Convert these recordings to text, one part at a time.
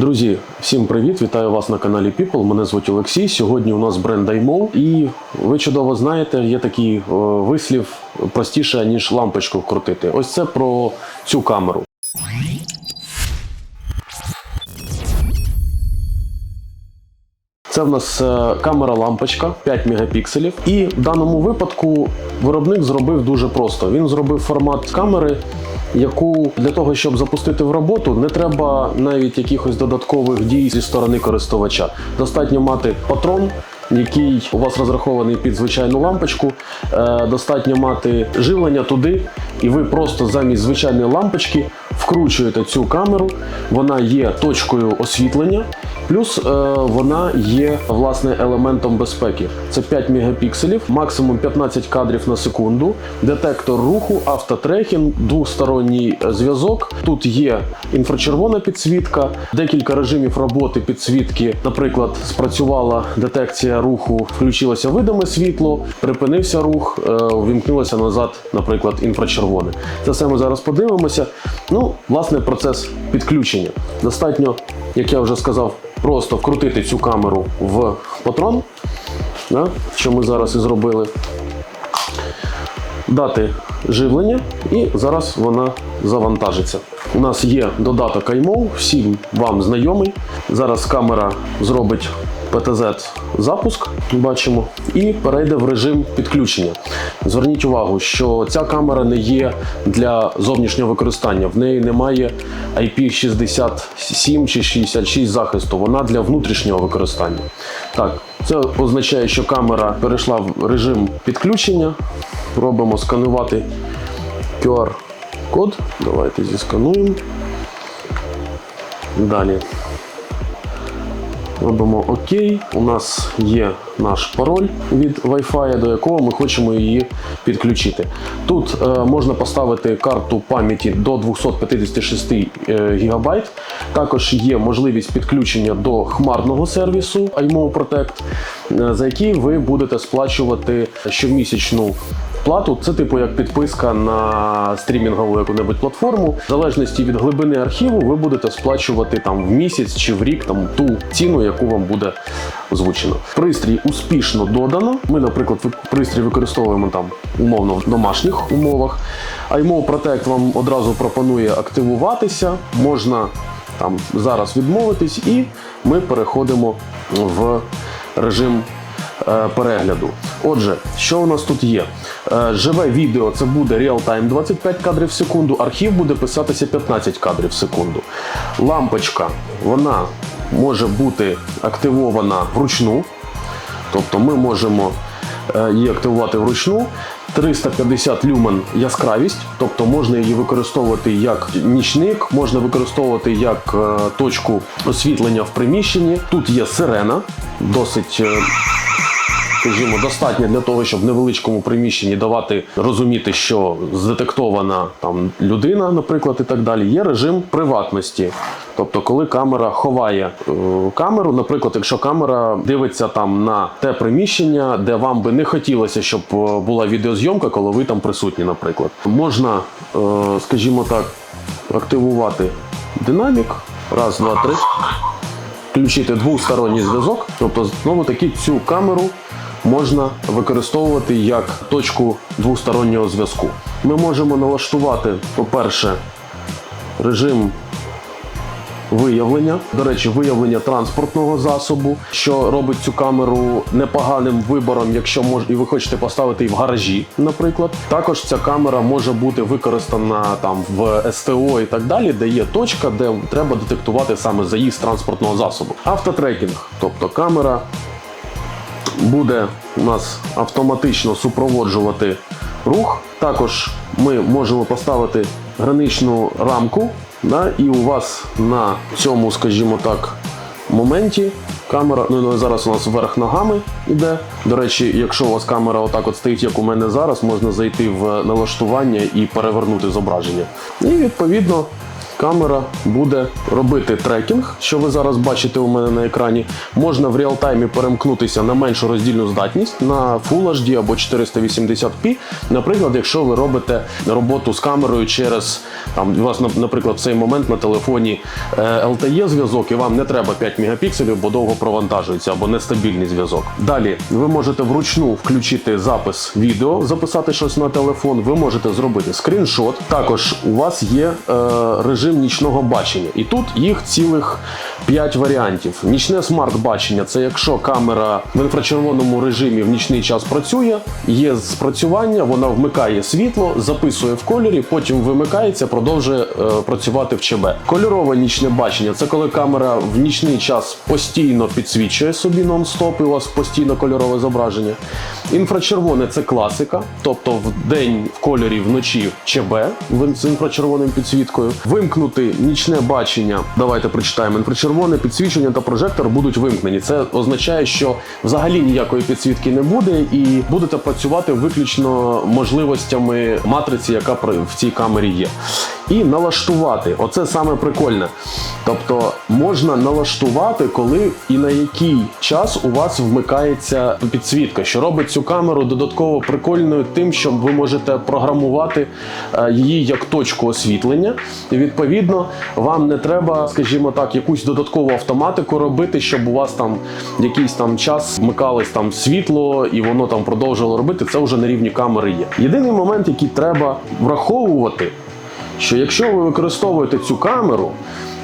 Друзі, всім привіт! Вітаю вас на каналі People. Мене звуть Олексій. Сьогодні у нас бренд iMov. І ви чудово знаєте, є такий е, вислів простіше, ніж лампочку вкрутити. Ось це про цю камеру. Це в нас е, камера лампочка 5 мегапікселів. І в даному випадку виробник зробив дуже просто. Він зробив формат камери, яку для того, щоб запустити в роботу, не треба навіть якихось додаткових дій зі сторони користувача. Достатньо мати патрон. Який у вас розрахований під звичайну лампочку, Е, достатньо мати живлення туди, і ви просто замість звичайної лампочки вкручуєте цю камеру. Вона є точкою освітлення, плюс е, вона є власне елементом безпеки. Це 5 мегапікселів, максимум 15 кадрів на секунду, детектор руху, автотрекінг, двосторонній е, зв'язок. Тут є інфрачервона підсвітка, декілька режимів роботи підсвітки. Наприклад, спрацювала детекція руху, включилося видиме світло, припинився рух, е, вімкнулося назад, наприклад, інфрачервоне. Це все ми зараз подивимося. Ну, власне, процес підключення. Достатньо, як я вже сказав, просто вкрутити цю камеру в патрон, да, що ми зараз і зробили. Дати живлення, і зараз вона завантажиться. У нас є додаток iMov, всім вам знайомий. Зараз камера зробить PTZ запуск, бачимо, і перейде в режим підключення. Зверніть увагу, що ця камера не є для зовнішнього використання. В неї немає IP67 чи 66 захисту. Вона для внутрішнього використання. Так, це означає, що камера перейшла в режим підключення. Робимо сканувати QR-код. Давайте зіскануємо. Далі. Робимо ОК. У нас є наш пароль від Wi-Fi, до якого ми хочемо її підключити. Тут е, можна поставити карту пам'яті до 256 е, ГБ. Також є можливість підключення до хмарного сервісу iMov Protect, е, за який ви будете сплачувати щомісячну плату. Це типу як підписка на стрімінгову яку-небудь платформу. В залежності від глибини архіву, ви будете сплачувати там в місяць чи в рік там ту ціну, яку вам буде озвучено. Пристрій успішно додано. Ми, наприклад, пристрій використовуємо там умовно в домашніх умовах. iMov Protect вам одразу пропонує активуватися. Можна там зараз відмовитись, і ми переходимо в режим е, перегляду. Отже, що у нас тут є? Е, Живе відео це буде реал-тайм 25 кадрів в секунду, архів буде писатися 15 кадрів в секунду. Лампочка вона може бути активована вручну, тобто ми можемо е, її активувати вручну. 350 люмен яскравість, тобто можна її використовувати як нічник, можна використовувати як е, точку освітлення в приміщенні. Тут є сирена, досить. Скажімо, достатньо для того, щоб в невеличкому приміщенні давати розуміти, що здетектована там людина, наприклад, і так далі. Є режим приватності. Тобто, коли камера ховає е, камеру, наприклад, якщо камера дивиться там на те приміщення, де вам би не хотілося, щоб е, була відеозйомка, коли ви там присутні, наприклад, можна, е, скажімо так, активувати динамік. Раз, два, три включити двосторонній зв'язок. Тобто, знову таки цю камеру можна використовувати як точку двостороннього зв'язку. Ми можемо налаштувати, по-перше, режим виявлення. До речі, виявлення транспортного засобу, що робить цю камеру непоганим вибором, якщо мож... і ви хочете поставити її в гаражі, наприклад. Також ця камера може бути використана там в СТО і так далі, де є точка, де треба детектувати саме заїзд транспортного засобу. Автотрекінг, тобто камера буде у нас автоматично супроводжувати рух. Також ми можемо поставити граничну рамку, да, і у вас на цьому, скажімо так, моменті камера, ну ну, зараз у нас вверх ногами йде. До речі, якщо у вас камера отак от стоїть, як у мене зараз, можна зайти в налаштування і перевернути зображення. І відповідно камера буде робити трекінг, що ви зараз бачите у мене на екрані. Можна в реалтаймі перемкнутися на меншу роздільну здатність на Full HD або 480p. Наприклад, якщо ви робите роботу з камерою через там, у вас, наприклад, в цей момент на телефоні е, LTE зв'язок, і вам не треба 5 мегапікселів, бо довго провантажується або нестабільний зв'язок. Далі ви можете вручну включити запис відео, записати щось на телефон. Ви можете зробити скріншот. Також у вас є е, режим нічного бачення, і тут їх цілих 5 варіантів. Нічне смарт-бачення це якщо камера в інфрачервоному режимі в нічний час працює, є спрацювання, вона вмикає світло, записує в кольорі, потім вимикається, продовжує е, працювати в ЧБ. Кольорове нічне бачення це коли камера в нічний час постійно підсвічує собі нон-стоп, і у вас постійно кольорове зображення. Інфрачервоне це класика, тобто в день в кольорі, вночі ЧБ з інфрачервоним підсвіткою. Вимкнути нічне бачення. Давайте прочитаємо. Інфрачервоне підсвічення та прожектор будуть вимкнені. Це означає, що взагалі ніякої підсвітки не буде, і будете працювати виключно можливостями матриці, яка в цій камері є. І налаштувати. Оце саме прикольне. Тобто можна налаштувати, коли і на який час у вас вмикається підсвітка, що робить цю камеру додатково прикольною тим, що ви можете програмувати е, її як точку освітлення. І відповідно вам не треба, скажімо так, якусь додаткову автоматику робити, щоб у вас там якийсь там час вмикалось там світло і воно там продовжувало робити. Це вже на рівні камери є. Єдиний момент, який треба враховувати що якщо ви використовуєте цю камеру,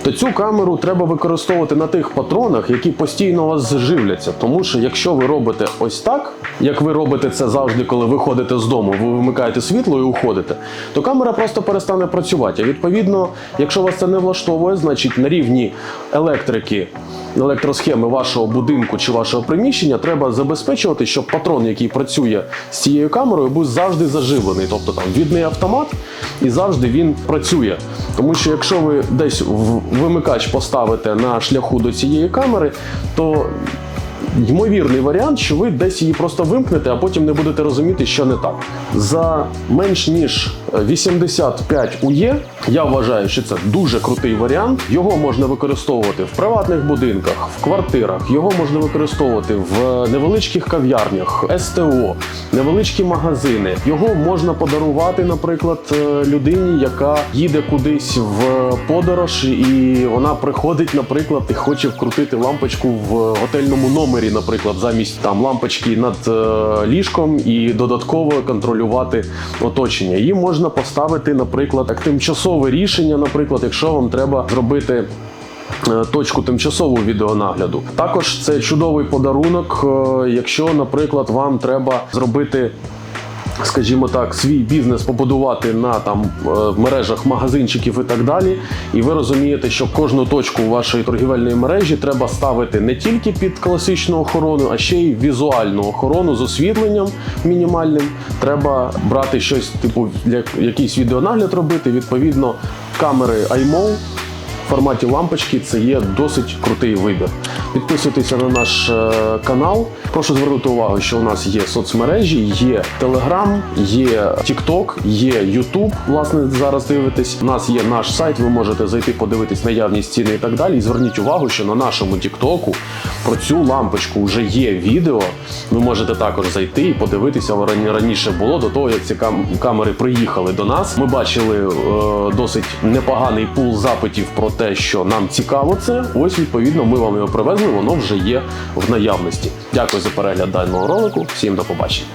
то цю камеру треба використовувати на тих патронах, які постійно вас зживляться. Тому що якщо ви робите ось так, як ви робите це завжди, коли виходите з дому, ви вимикаєте світло і уходите, то камера просто перестане працювати. А відповідно, якщо вас це не влаштовує, значить на рівні електрики. Електросхеми вашого будинку чи вашого приміщення треба забезпечувати, щоб патрон, який працює з цією камерою, був завжди заживлений. Тобто там відний автомат і завжди він працює. Тому що якщо ви десь вимикач поставите на шляху до цієї камери, то ймовірний варіант, що ви десь її просто вимкнете, а потім не будете розуміти, що не так. За менш ніж 85 УЄ я вважаю, що це дуже крутий варіант. Його можна використовувати в приватних будинках, в квартирах. Його можна використовувати в невеличких кав'ярнях, СТО, невеличкі магазини. Його можна подарувати, наприклад, е, людині, яка їде кудись в подорож, і вона приходить, наприклад, і хоче вкрутити лампочку в готельному номері, наприклад, замість там лампочки над е, ліжком і додатково контролювати оточення. Її можна поставити, наприклад, як тимчасове рішення, наприклад, якщо вам треба зробити. е, Точку тимчасового відеонагляду. Також це чудовий подарунок, е, якщо, наприклад, вам треба зробити скажімо так, свій бізнес побудувати на там е, мережах магазинчиків і так далі. І ви розумієте, що кожну точку вашої торгівельної мережі треба ставити не тільки під класичну охорону, а ще й візуальну охорону з освітленням мінімальним. Треба брати щось, типу, як якийсь відеонагляд робити. Відповідно, камери iMO в форматі лампочки це є досить крутий вибір. Підписуйтеся на наш е, канал. Прошу звернути увагу, що у нас є соцмережі, є Telegram, є TikTok, є YouTube. Власне, зараз дивитесь. У нас є наш сайт. Ви можете зайти подивитись наявність ціни і так далі. І зверніть увагу, що на нашому TikTok про цю лампочку вже є відео. Ви можете також зайти і подивитися. Рані- Раніше було до того, як ці камери приїхали до нас. Ми бачили е, досить непоганий пул запитів про те, що нам цікаво це. Ось відповідно, ми вам його привезли. Воно вже є в наявності. Дякую за перегляд даного ролику. Всім до побачення.